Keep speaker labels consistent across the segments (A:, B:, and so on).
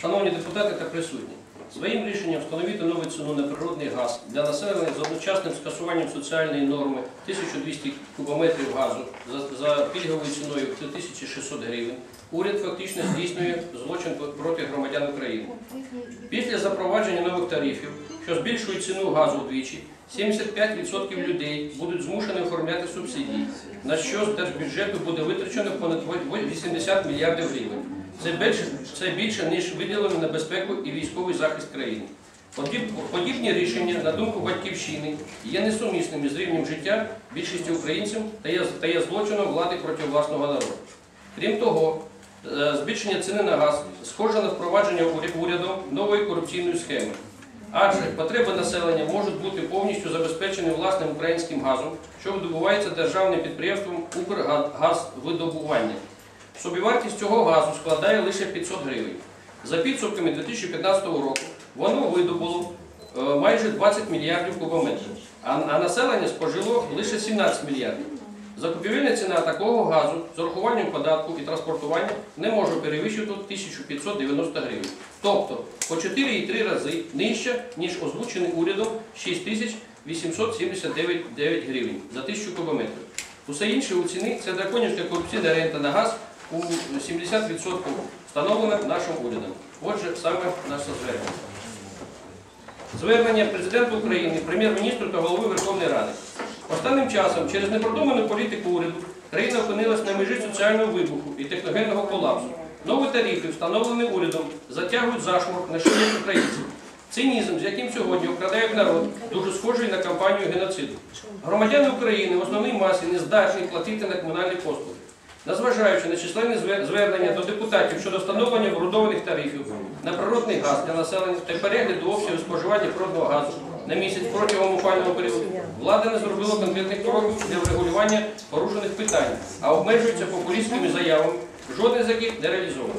A: Шановні депутати та присутні, своїм рішенням встановити нову ціну на природний газ для населення з одночасним скасуванням соціальної норми 1200 кубометрів газу за, пільговою ціною 3600 гривень, уряд фактично здійснює злочин проти громадян України. Після запровадження нових тарифів, що збільшують ціну газу вдвічі, 75% людей будуть змушені оформляти субсидії, на що з держбюджету буде витрачено понад 80 мільярдів гривень. Це більше, це більше, ніж виділено на безпеку і військовий захист країни. Подібні рішення, на думку батьківщини, є несумісними з рівнем життя більшості українців та є, та є злочином влади проти власного народу. Крім того, е, збільшення ціни на газ схоже на впровадження уря- урядом нової корупційної схеми. Адже потреби населення можуть бути повністю забезпечені власним українським газом, що видобувається державним підприємством Укргазвидобування. Собівартість цього газу складає лише 500 гривень. За підсумками 2015 року воно видобуло е, майже 20 мільярдів кубометрів, а, населення спожило лише 17 мільярдів. Закупівельна ціна такого газу з урахуванням податку і транспортування не може перевищити 1590 гривень. Тобто по 4,3 рази нижче, ніж озвучений урядом 6879 гривень за 1000 кубометрів. Усе інше у ціні це драконівська корупційна рента на газ у 70% встановлена нашим урядом. Отже, саме наше звернення. Звернення президента України, прем'єр-міністру та голови Верховної Ради. Останнім часом, через непродуману політику уряду, країна опинилась на межі соціального вибуху і техногенного колапсу. Нові тарифи, встановлені урядом, затягують зашморг на шиї українців. Цинізм, з яким сьогодні обкрадають народ, дуже схожий на кампанію геноциду. Громадяни України в основній масі не здатні платити на комунальні послуги. Незважаючи на численні звернення до депутатів щодо встановлення обґрунтованих тарифів на природний газ для населення та перегляду обсягу споживання природного газу на місяць протягом опального періоду, влада не зробила конкретних кроків для врегулювання порушених питань, а обмежується популістськими заявами, жодне з яких не реалізовано.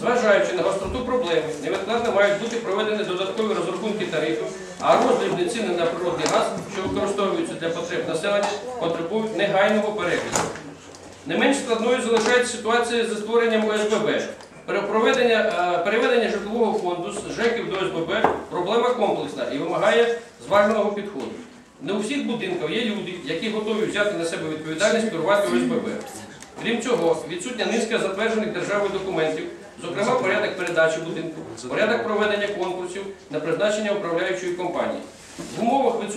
A: Зважаючи на гостроту проблеми, невідкладно мають бути проведені додаткові розрахунки тарифів, а роздрібні ціни на природний газ, що використовуються для потреб населення, потребують негайного перегляду. Не менш складною залишається ситуація зі створенням ОСББ. Е, Переведення житлового фонду з ЖЕКів до ОСББ проблема комплексна і вимагає зваженого підходу. Не у всіх будинках є люди, які готові взяти на себе відповідальність керувати ОСББ. Крім цього, відсутня низка затверджених державою документів, зокрема порядок передачі будинку, порядок проведення конкурсів на призначення управляючої компанії.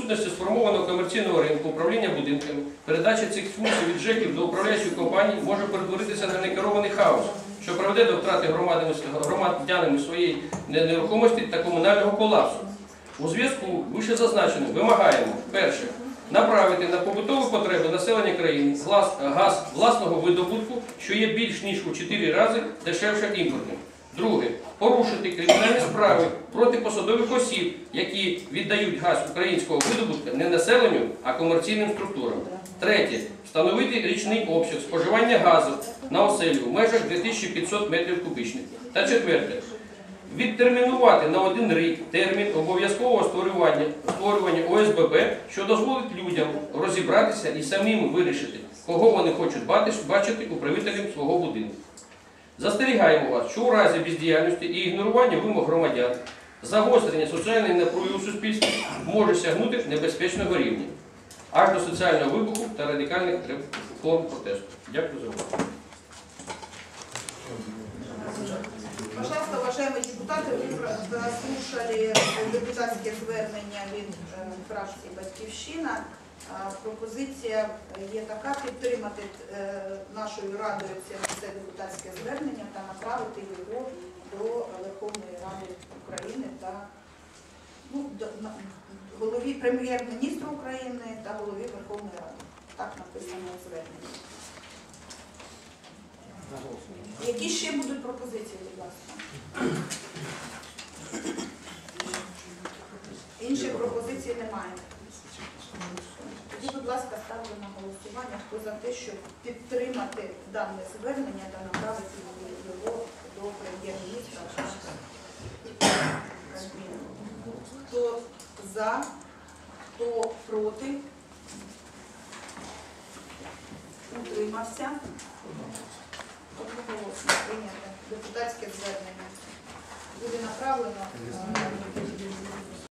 A: Відсутності сформованого комерційного ринку управління будинками, передача цих функцій від ЖЕКів до управляючої компанії може перетворитися на некерований хаос, що приведе до втрати громадянами своєї нерухомості та комунального колапсу. У зв'язку вище зазначеним вимагаємо перше направити на побутові потреби населення країни газ власного видобутку, що є більш ніж у 4 рази дешевше імпортним. Друге порушити кримінальні справи проти посадових осіб, які віддають газ українського видобутку не населенню, а комерційним структурам. Третє встановити річний обсяг споживання газу на оселю в межах 2500 метрів кубічних. Та четверте відтермінувати на один рік термін обов'язкового створювання, створювання ОСББ, що дозволить людям розібратися і самим вирішити, кого вони хочуть бачити- бачити управителем свого будинку. Застерігаємо вас, що у разі бездіяльності і ігнорування вимог громадян загострення соціальної напруги у суспільстві може сягнути небезпечного рівня, аж до соціального вибуху та радикальних форм протесту. Дякую за увагу.
B: Пожалуйста, уважаемые депутаты, вы про- прослушали депутатське звернення від е, фракції Батьківщина. Пропозиція є така підтримати е, нашою радою це, депутатське звернення та направити його до Верховної Ради України та ну, до, на- голові прем'єр-міністра України та голові Верховної Ради. Так написано у зверненні. Які ще будуть пропозиції, будь ласка? Інших пропозицій немає. Будь ласка, ставлю на голосування, хто за те, щоб підтримати дане звернення та направити його до прем'єр-міністра. Хто за, хто проти? Утримався? Одноголосно прийнято. Депутатське звернення. представлено. Е,